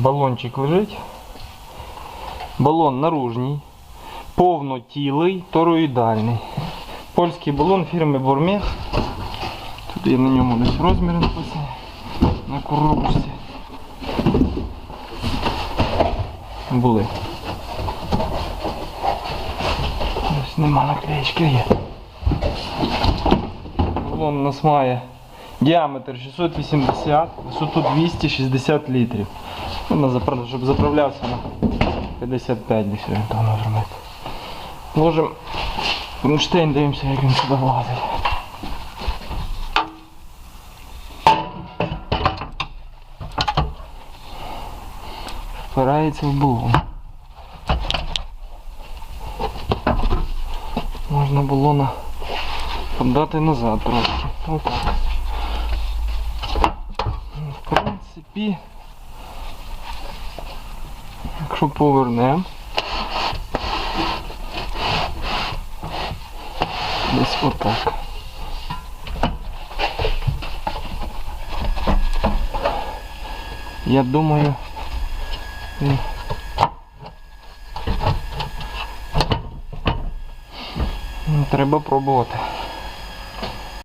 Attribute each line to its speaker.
Speaker 1: Балончик лежить. Балон наружній, повнотілий, тороїдальний. Польський балон фірми Бормех. Тут є на ньому десь розміри написані. На коробочці. Були. Ось нема наклеєчки є. Балон нас має діаметр 680, висоту 260 літрів. Ну, щоб заправлявся на 55 десь орієнтовно зробити. Ложимо кронштейн, дивимося, як він сюди влазить. Впирається в балон. Можна балона подати назад трошки. Отак. Ну, В принципі, якщо повернемо, десь отак. Я думаю, Ну, Треба пробувати.